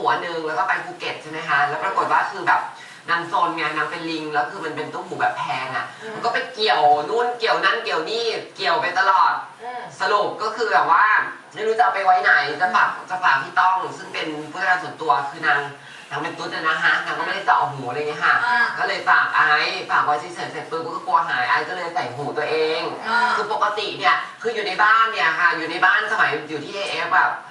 หูอันนึงแล้วก็ไปภูเก็ตใช่ไหมคะ แล้วปรากฏว่าคือแบบนางโซนไงนางเป็นลิง แล้วคือมันเป็นตุ้มหูแบบแพงอะอืมมันก็ไปเกี่ยวนู่นเกี่ยวนั่นเกี่ยวนี่เกี่ยวไปตลอดอืมสรุปก็คือแบบว่าไม่รู้จะเอาไปไว้ไหนจะฝากจะฝากพี่ต้อง ซึ่งเป็นผู้จัดการส่วนตัวคือนางนางเป็นตุ๊ดอะนะฮะนางก็ไม่ได้เจาะหูอะไรเงี้ยค่ะอ่าก็เลยฝากไอ้ฝากไว้เฉยๆเสร็จปุ๊บก็กลัวหายไอ้ก็เลยใส่หูตัวเองอ่าคือปกติเนี่ยคืออยู่ในบ้านเนี่ยค่ะ อยู่ในบ้านสมัยอยู่ที่เอฟแบบเอ่อ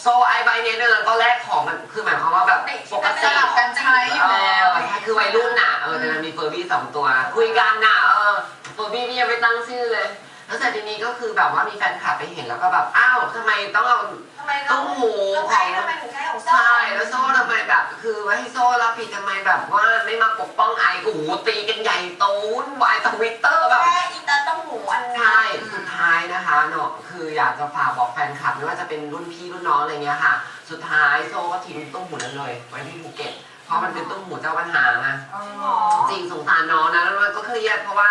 โซ่ไอ้ใบเนี้ยเนี่ยก็แลกของมันคือหมายความว่าแบบปกสติลับกันใช้อยู่เอแล้วอใช่คือวัยรุ่นน่ะเออแต่มันมีเฟอร์บี้สองตัว คุยกันน่ะเออเฟอร์บี้พี่ยังไม่ตั้งชื่อเลย แล้วเสร็จทีนี้ก็คือแบบว่ามีแฟนคลับไปเห็นแล้วก็แบบอ้าวทำไมต้องเอาทำไมต้ต้อองงหูทำขไมองทำไมถึงใช้ของโซ่ใช่แล้วโซ่ทำไมแบบ คือว่าให้โซ่รับผิดทำไมแบบว่าไม่มาปกป้องไอ้กูโหตีกันใหญ่โตวุ่นวายทวิตเตอร์แบบ ออยากจะฝากบอกแฟนคลับไม่ว่าจะเป็นรุ่นพี่รุ่นน้องอะไรเงี้ยค่ะ สุดท้ายโซ่ก็ทิ้งตุ้มหูนั้นเลยไว้ที่ภูเก็ตเพราะมันเป็นตุ้มหูเจ้าปัญหาไงจริงเหรอจริงสงสารน้องนะแล้วมันก็เครียดเพราะว่า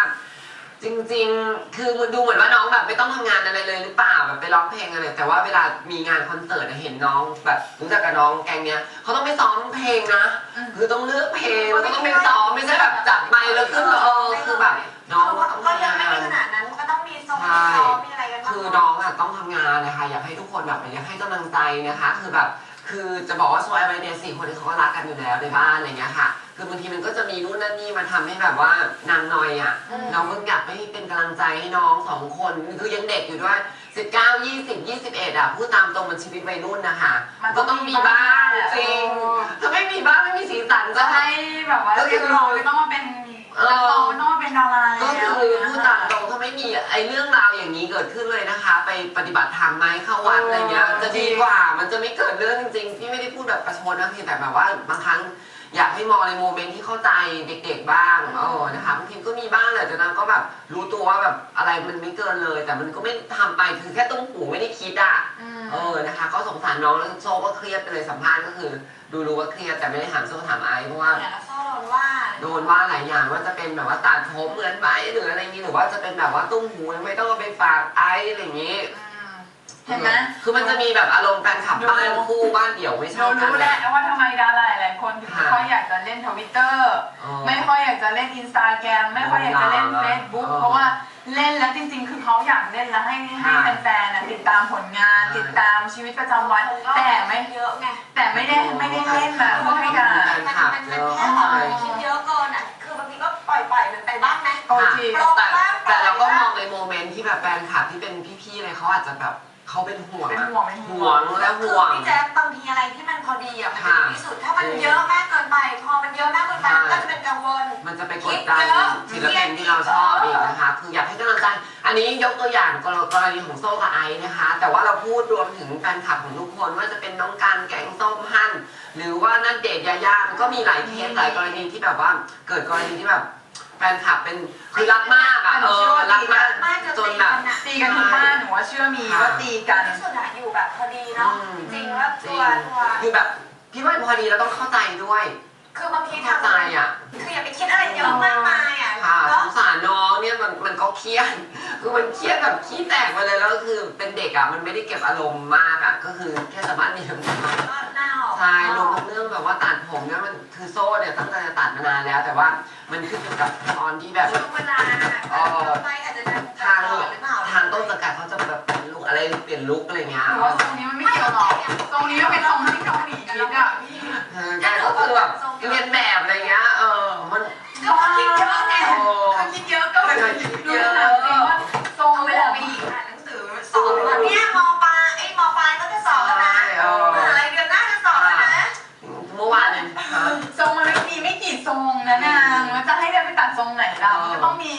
จริง ๆ คือมันดูเหมือนว่าน้องแบบไม่ต้องทำงานอะไรเลยหรือเปล่าแบบไปร้องเพลงอะไรแต่ว่าเวลามีงานคอนเสิร์ตอะเห็นน้องแบบรู้จักกับน้องแกงเนี้ยเขาต้องไปซ้อมเพลงนะอืมคือต้องเลือกเพลงแล้วก็ต้องไปซ้อมไม่ใช่แบบจัดไมค์แล้วขึ้นเออคือแบบน้องก็ต้องก็ทำยังงาไม่มีนขนาดนั้นก็ต้องมีทรงใช่มีซ้อมมี อะไรกันบ้างคือน้องอะต้องทำงานนะคะ อยากให้ทุกคนแบบอยากให้กำลังใจนะคะ คือแบบคือจะบอกว่าโซไอไวเนี่ยสี่คนนี้เขาก็รักกันอยู่แล้วในบ้านอะไรเงี้ยค่ะ คือบางทีมันก็จะมีนู่นนั่นนี่มาทำให้แบบว่านางนอยอะอืม เราก็อยากให้เป็นกำลังใจให้น้องสองคนคือยังเด็กอยู่ด้วย19 20 21อะพูดตามตรงมันชีวิตวัยรุ่นนะคะมันต้ก็องต้องมีบ้างจริง ถ้าไม่มีบ้างไม่มีสีสันจะจะให้แบบว่าเรียกร้องไม่ต้องมาเป็น ไม่มีไอ้เรื่องราวอย่างนี้เกิดขึ้นเลยนะคะ ไปปฏิบัติธรรมไหมเข้าวัดอะไรเงี้ยจะดีกว่ามันจะไม่เกิดเรื่องจริงๆพี่ไม่ได้พูดแบบประชดนะเพียงแต่แบบว่าบางครั้งอยากให้มองในโมเมนต์ที่เข้าใจเด็ก ๆบ้างเออนะคะบางทีก็มีบ้างแหละแต่นางก็แบบรู้ตัวว่าแบบอะไรมันไม่เกินเลย แต่มันก็ไม่ทำไปคือแค่ต้มหูไม่ได้คิดอะอืมเออนะคะ ก็สงสารน้องแล้วโซ่ก็เครียดไปเลยสัมภาษณ์ก็คือ ดูรู้ว่าเครียดแต่ไม่ได้ถามโซ่ถามไอซ์เพราะว่าเนี่ยแล้ว โดนว่าหลายอย่างว่าจะเป็นแบบว่าตัดผมเหมือนไหมหรืออะไรอย่างนี้หรือว่าจะเป็นแบบว่าตุ้มหูไม่ต้องเอาไปฝากไอซ์อะไรอย่างนี้ เห็นไหมคือมันจะมีแบบอารมณ์การขับดูบ้านคู่บ้านเดี่ยวไม่ชเราอบกันรู้แล้วว่าทำไมดาราหลายๆคนถึงไม่ค่อยอยากจะเล่นทวิตเตอร์เออไม่ค่อยอยากจะเล่นอินสตาแกรมไม่ค่อยอยากจะเล่นเออเฟซบุ๊กเออเพราะว่าเล่นแล้วจริงๆ คือเขาอยากเล่นแล้วให้ให้ค่ะแฟนๆน่ะติดตามผลงานใช่ติดตามชีวิตประจำวัน แต่ไม่เยอะไงแต่ไม่ได้ไม่ได้เล่นมาเพื่อให้ด่ามันมันมันแค่แบบคิดเยอะเกินอะคือบางทีก็ปล่อยปล่อยมันไปบ้างไหมโอเคโปรแต่บ้างแต่เราก็มองในโมเมนต์ที่แบบแฟนคลับที่เป็นพี่ๆเลยเขาอาจจะแบบ เขาเป็นห่วงเป็นอะห่วงเป็นห่ห่ววงงและคือห่วงพี่แจ๊คบางทีอะไรที่มันพอดีอะมันจะค่ะดีที่สุด ถ้ามันเยอะมากเกินไป พอมันเยอะมากเกินไปมันก็จะเป็นกังวล มันจะไปกดดันคิดเยอะศิลปินที่เราชอบอีกนะคะ คืออยากให้กำลังใจอันนี้ยกตัวอย่างกรกรณีของโซ่กับไอซ์นะคะ แต่ว่าเราพูดรวมถึงแฟนคลับของทุกคนว่าจะเป็นน้องกันแกงส้มฮั่นหรือว่านั่นเดทยาย่ามันก็มีหลายเคสหลายกรณีที่แบบว่าเกิดกรณีที่แบบ แฟนคลับเป็นคือรักมากอะเออรักมากมากจนจนแบบตีกันทุกบ้านหนูว่าเชื่อมีว่าตีกันที่สุดอะอยู่แบบพอดีเนาะอืมจริงว่าจตัริวงตัวคือแบบพี่ว่าพอดีเราต้องเข้าใจด้วย คือบางทีเข้าทำใจอะคืออย่าไปคิดอะไรเยอะมากมายอะค่ะสเนาะงสารน้องเนี่ยมันมันก็เครียด คือมันเครียดแบบขี้แตกไปเลยแล้วก็คือเป็นเด็กอะมันไม่ได้เก็บอารมณ์มากอะก็คือแค่สามารถมีก็หน้าออกใช่รวมทั้งเรื่องแบบว่าตัดผมเนี่ยมันคือโซ่เนี่ยตั้งใจจะตัดมานานแล้ว แต่ว่ามันขึ้นอยู่กับตอนที่แบบช่วงเวลาเออไปอาจจะเป็นทางหรือเปล่าทางต้นสกัดเขาจะแบบเปลี่ยนลุกอะไรเปลี่ยนลุกอะไรเงี้ยหนูว่าทรงนี้มันไม่เกี่ยวหรอกทรงนี้มันเป็นทรงที่เกาหลีคิดอะเออแกก็คือแบบ เรียนแบบอะไรเงี้ยเออมันก็คิดเยอะไงโอ้เขาคิดเยอะก็เลยรู้หนังจริงว่าทรงเอาเวเวลาลาไปไปอีกอ่านหนังสือสอบอะเนี่ยมปลายไอ้มปลายก็จะสอบแล้วนะใช่เออมหาลัยเดือนหน้าจะสอบแล้วนะเมื่อวานเนี่ยฮะทรงมันไม่มีไม่กี่ทรงนะนางแล้วจะให้เดินไปตัดทรงไหนเรามันก็ต้องมี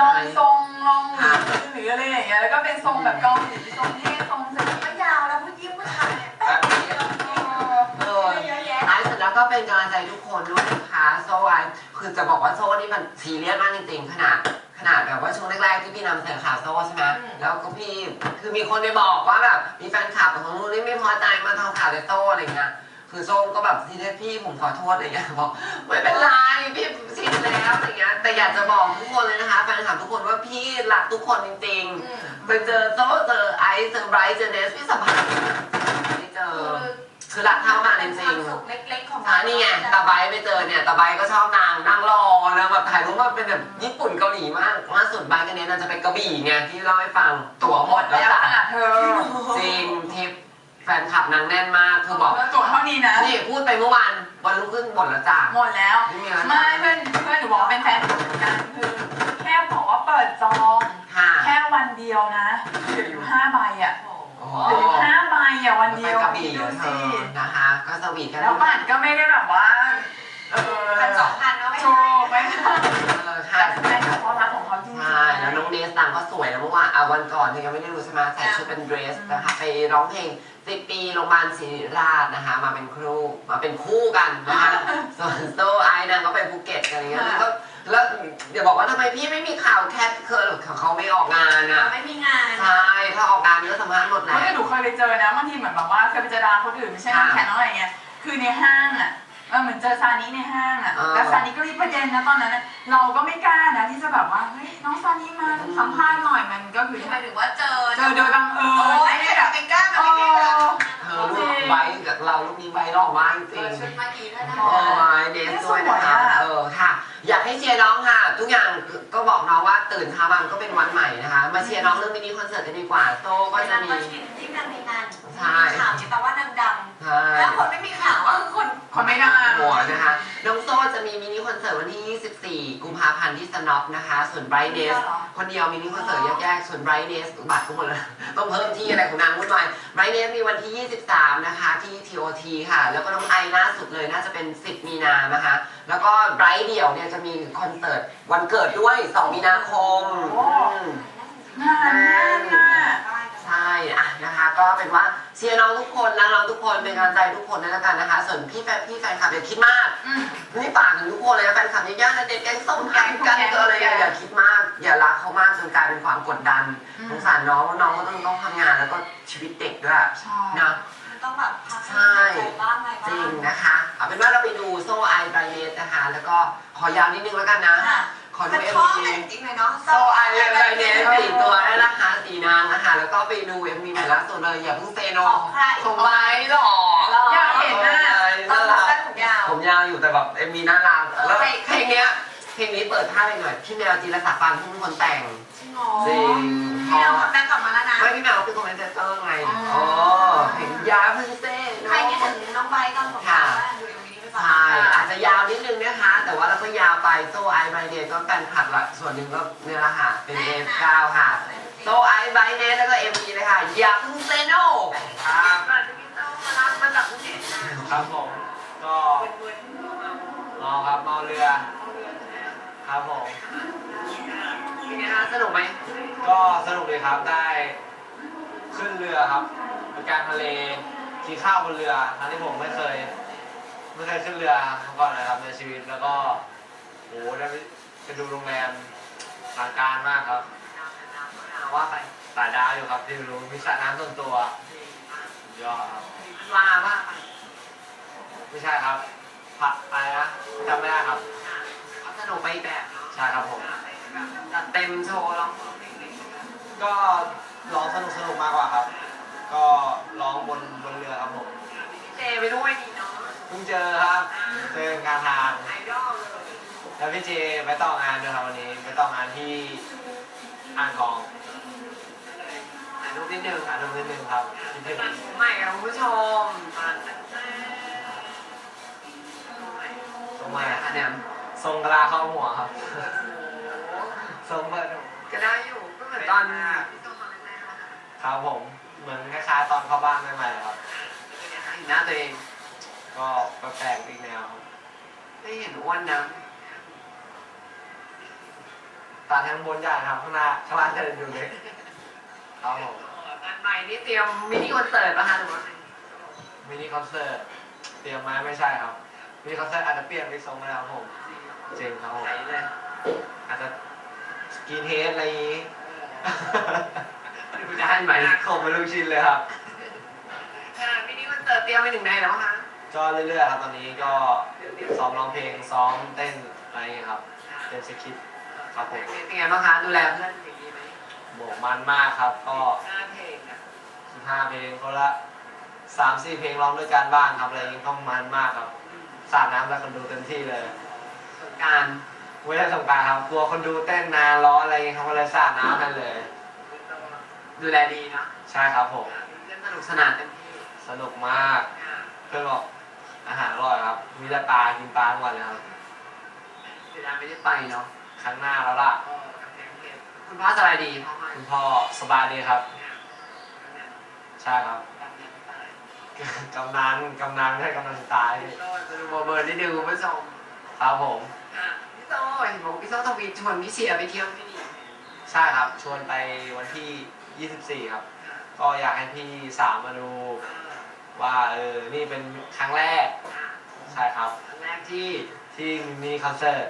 ลองทรงลองหวีหรืออะไรอย่างเงี้ยแล้วก็เป็นทรงแบบเกาหลีทรงเท่ทรง คนด้วยนะคะโซ่ไอคือจะบอกว่าโซ่นี่มันซีเรียสมากจริงๆ ขนาดขนาดแบบว่าช่วงแรกๆที่พี่นำเสนอข่าวโซ่ใช่ไหมแล้วก็พี่คือมีคนไปบอกว่าแบบมีแฟนคลับของนู้นนี่ไม่พอใจมาทำข่าวแต่โซ่อะไรเงี้ยคือโซ่ก็แบบซีเรียสพี่ผมขอโทษอะไรเงี้ยบอกไม่เป็นไรพี่ชินแล้วอะไรเงี้ยแต่อยากจะบอกทุกคนเลยนะคะแฟนคลับทุกคนว่าพี่รักทุกคนจริงๆอืมไปเจอโซ่เจอไอซ์เจอไบรท์เจอเนสพี่สัมผัสไม่เจอ คือคือรักเท่ากันจเป็นคริวามงสุขเล็กๆของๆอ่านี่ไงตาใบไปเจอเนี่ยตาใบก็ชอบนางนั่งรอนะแบบถ่ายรูปมาเป็นแบบญี่ปุ่นเกาหลีมากล่าสุดใบกันเนี้ยนางจะไปกระบี่ไงที่เล่าให้ฟังตั๋วหมดแล้วจ้ะขนาดเธอจริงทริปแฟนคลับนางแน่นมากคือบอกแล้วตัวเท่านี้นะนี่พูดไปเมื่อวานวันรุ่งขึ้นหมดแล้วจ้ะหมดแล้วไม่มีแล้วไม่จ้ะเพื่อนเพื่อนหนูบอกว่าเป็นแฟนคลับเหมือนกันคือแค่บอกว่าเปิดจองค่ะแค่วันเดียวนะเหลืออยู่ห้าใบอะ โอ้เหลืออยู่ห้าใบอะวันไปเดียวกระบี่คิดเหรดูอเธสิอนะคะ ก็สวีทกันแล้วบัตรก็ไม่ได้แบบว่า เออพันสองพันเนาะไม่โชใช่ว์ไม่ใช่เออแต่ค่ะแฟนคลับเขารักของเขาจริงๆใช่แล้วน้องเนสนางก็สวยนะเมื่อวานอะวันก่อนเธอยังไม่ได้รู้ใช่ไหมใส่ชุดเป็นเดรสนะคะ ไปร้องเพลงสิปีโรงพยาบาลศิริราชนะคะ มาเป็นครูมาเป็นคู่กันนะคะส่วนโซไอนางก็ไปภูเก็ตกันอะไรเงี้ยแล้วก็ แล้วเดี๋ยวบอกว่าทำไมพี่ไม่มีข่าวแคทเคยเขาไม่ออกงานอะ ไม่มีงานใช่ ถ้าออกงานก็สัมภาษณ์หมดแหละไม่ได้หนูเคยไปเจอนะบางทีเหมือนแบบว่าเคยไปเจอดาราคนอื่นไม่ใช่น้องแขนน้องอะไรเงี้ย คือในห้างอะเออเหมือนเจอซานิในห้างอะ แล้วซานิก็รีบประเด็นนะตอนนั้นน่ะเราก็ไม่กล้านะที่จะแบบว่าเฮ้ยน้องซานิมาสัมภาษณ์หน่อยมันก็คือหมายถึงว่าเจอเจอโดยบังเอิโอ้ญยไม่ไม่ได้ได้แบบเป็นกล้าเอมันไม่ได้ ลูกนี้ไบค์หล่อมากจริงชุดมาดีแล้วนะโอ้ยเดสด้วยนะคะเออค่ะ อยากให้เชียร์น้องค่ะ ทุกอย่างก็บอกน้องว่าตื่นเช้ามามันก็เป็นวันใหม่นะคะ มาเชียร์น้องเรื่องมินิคอนเสิร์ตกันดีกว่าโซก็จะมียิ่งดังในงานใช่ข่าวเนี่ยแปลว่านางดัง ใช่แล้วคนไม่มีข่าวก็คือคนคนไม่ได้หัวนะคะ น้องโซจะมีมินิคอนเสิร์ตวันที่ 24 กุมภาพันธ์ที่สน็อปนะคะ ส่วนไบรท์เดสคนเดียวมินิคอนเสิร์ตแยกๆ ส่วนไบรท์เนสบัตรก็หมดแล้วต้องเพิ่มที่อะไรของนางวุ่นวายไบรท์เนสมีวันที่ 23 นะคะ ที่ TOT ค่ะ แล้วก็น้องไอล่าสุดเลยน่าจะเป็น 10 มีนานะคะ แล้วก็ไบรท์เดี่ยวเนี่ยจะมีคอนเสิร์ตวันเกิดด้วย 2 มีนาคมอืมงานแน่นน่ะใช่ อะนะคะ ก็เป็นว่าเชียร์น้องทุกคนรักน้องทุกคนเป็นกำลังใจทุกคนนั่นแล้วกันนะคะ ส่วนพี่แฟนพี่แฟนคลับอย่าคิดมากอืม นี่ปากถึงทุกคนเลยนะแฟนคลับย่าๆนะเด็กแกงส้มแกงกันก็อะไรอย่างเงี้ยอย่าคิดมากอย่ารักเขามากจนกลายเป็นความกดดันอืม สงสารน้องน้องก็ต้องต้องทำงานแล้วก็ชีวิตเด็กด้วยใช่นะ ต้องแบบพักใช่บ้างไงจบ้าริงง นะคะเอาเป็นว่าเราไปดูโซ่ไอไบรเนสนะคะ แล้วก็ขอยาวนิดนึงแล้วกันนะ ค่ะ ขอดูมันเอ็มท้องวีจริงๆเลยเนาะโซ่ไอไบรเนสสี่ตัวได้ราคาสี่นางนะคะ แล้วก็ไปดูเอ็มวีใหม่ล่าสุดเลยอย่าเพิ่งเซโนของใครของไบรท์หรอ อยากเห็นน่ะตอนผมสั้นผมยาว ผมยาวอยู่แต่แบบเอ็มวีน่ารักแล้วเพลงเพลงเนี้ยเพลงนี้เปิดท่าไปหน่อยพี่แมวจีรศักดิ์ปานพุ่งเป็นคนแต่งจริงเหรอจริงพี่แมวคัมแบ็กกลับมาแล้วนะไม่พี่แมวเป็นคอมเมนเตอร์ไงอ๋ออ๋อเพลง ยาเพิ่งเซ่เนใครอะคิดถึงน้องใบตอนผมยาวว่าดูเอ็มวีนี้ไปฟังใช่อาจจะยาวนิดนึงนะคะ แต่ว่าเราก็ยาวไปโซไอไบเดนก็แฟนคลับละส่วนหนึ่งก็เนี่ยแหละค่ะเป็นเอฟเก้าค่ะโซไอไบเดนแล้วก็เอ็มวีเลยค่ะอย่าเพิ่งเซโน่ครับมารับมาจากกรุงเทพครับผมก็รอครับเมาเรือ ครับผมเป็นไงคะสนุกไหมก็สนุกดีครับได้ขึ้นเรือครับไป กลางทะเลกินข้าวบนเรือทั้งที่ผมไม่เคยไม่เคยขึ้นเรือมาก่อนเลยครับในชีวิตแล้วก็โหได้ไปไปดูโรงแรมทางการมากครับว่าไปสายดาวอยู่ครับที่รู้มีสระน้ำส่วนตัวสุดยอดครับว่าว่าไม่ใช่ครับผักอะไรนะจำไม่ได้ครับเขาสนุกไปอีกแบบเนาะใช่ครับผมจัดเต็มโชว์ร้องก็ร้องสนุกสนุกมากกว่าครับ ก็ร้องบนบนเรือครับผมเจไปด้วยดีเนาะเพิ่งเจอครับเจอการทางไอดอลเลยแล้วพี่เจไปต่องานด้วยครับวันนี้ไปต่องานที่อ่างทองถ่ายรูปนิดนึงอ่านดูนิดนึงครับคิดถึงใหม่ค่ะคุณผู้ชมมาทรงใหม่มาค่ะเนี่ยทรงกระลาเข้าหัวครับทรงเปิดก็ได้อยู่ก็เหมือนตอนพี่ต้องมาแรกๆอะค่ะครับผม เหมือนคล้ายๆตอนเข้าบ้านใหม่ๆเลยครับเห็นหน้าตัวเองก็แปลกๆอีกแนวครับไม่เห็นอ้วนนะตาทั้งบนใหญ่ครับข้างหน้าข้างล่างจะดูเล็กครับผมงานใหม่นี่เตรียมมินิคอนเสิร์ตป่ะคะหรือว่ามินิคอนเสิร์ตเตรียมมาไม่ใช่ครับมินิคอนเสิร์ตอาจจะเปลี่ยนไปทรงนะครับผมจริงครับผมใส่เลยอาจจะสกินเฮดอะไรอย่างนี้ ดูได้ไหมคงไม่รู้ชินเลยครับ ค่ะมินิคอนเสิร์ตเตรียมไปถึงไหนแล้วคะก็เรื่อยๆครับตอนนี้ก็ซ้อมร้องเพลงซ้อมเต้นอะไรอย่างเงี้ยครับเต้นสคริปต์ครับผมเป็นไงบ้างคะดูแลเพื่อนอย่างดีไหมโบกมันมากครับ ก็ห้าเพลงอะ15เพลงคนละสามสี่เพลงร้องด้วยกันบ้างครับอะไรอย่างนี้ก็มันมากครับสาดน้ำแล้วคนดูเต็มที่เลยสงกรารไม่ได้สงกรารครับกลัวคนดูเต้นนานร้อนอะไรอย่างนี้เขาก็เลยสาดน้ำกันเลย ดูแลดีเนาะใช่ครับผมเล่นสนุกสนานเต็มที่สนุกมากเพื่อนบอกอาหารอร่อยครับ มีแต่ปลากินปลาทุกวันเลยครับเสียดายไม่ได้ไปเนาะครั้งหน้าแล้วล่ะคุณพ่อสบายดีพ่อไม่คุณพ่อสบายดีครับใช่ครับกำนันกำนันไม่ใช่กำนันตายพี่โซ่จะดูเบอร์นิดนึงคุณผู้ชมครับผม อะพี่โซ่เห็นบอกพี่โซ่ทวีตชวนพี่เชียร์ไปเที่ยวที่นี่ ใช่ครับ ชวนไปวันที่ 24 ครับ ก็อยากให้พี่สาวมาดู ว่าเออ นี่เป็นครั้งแรก ใช่ครับ ครั้งแรกที่ที่มีคอนเสิร์ต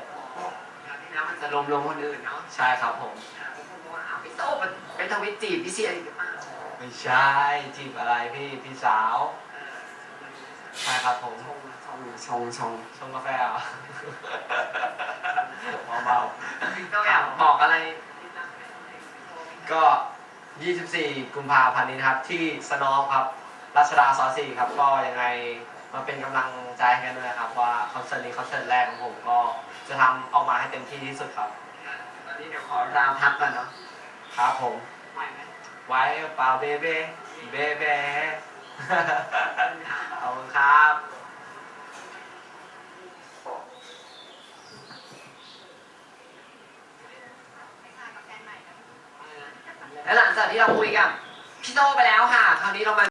ครั้งที่แล้วมันจะรวมรวมคนอื่นเนาะใช่ครับผมอะบางคนบอกว่าอ้าวพี่โซ่มันไปทวีตจีบพี่เชียร์อีกหรือเปล่าไม่ใช่จีบอะไรพี่พี่สาว ใช่ครับผมชงชงชงชงชงกาแฟเหรอ เบาพี่โซ่อยากบอกอะไรๆก็ 24 กุมภาพันธ์นี้นะครับ ที่สนอมครับรัชดาซอยสี่ครับก็ยังไงมาเป็นกำลังใจให้กันด้วยนะครับ ว่าคอนเสิร์ตนี้คอนเสิร์ตแรกของผมก็จะทำออกมาให้เต็มที่ที่สุดครับ ตอนนี้เดี๋ยวขอราวพักก่อนเนาะครับผม ไหวไหมไว้เปล่าเบเบ้เบเบ้ ขอบคุณครับ และหลังจากที่เราคุยกับพี่โตไปแล้วค่ะคราวนี้เรามา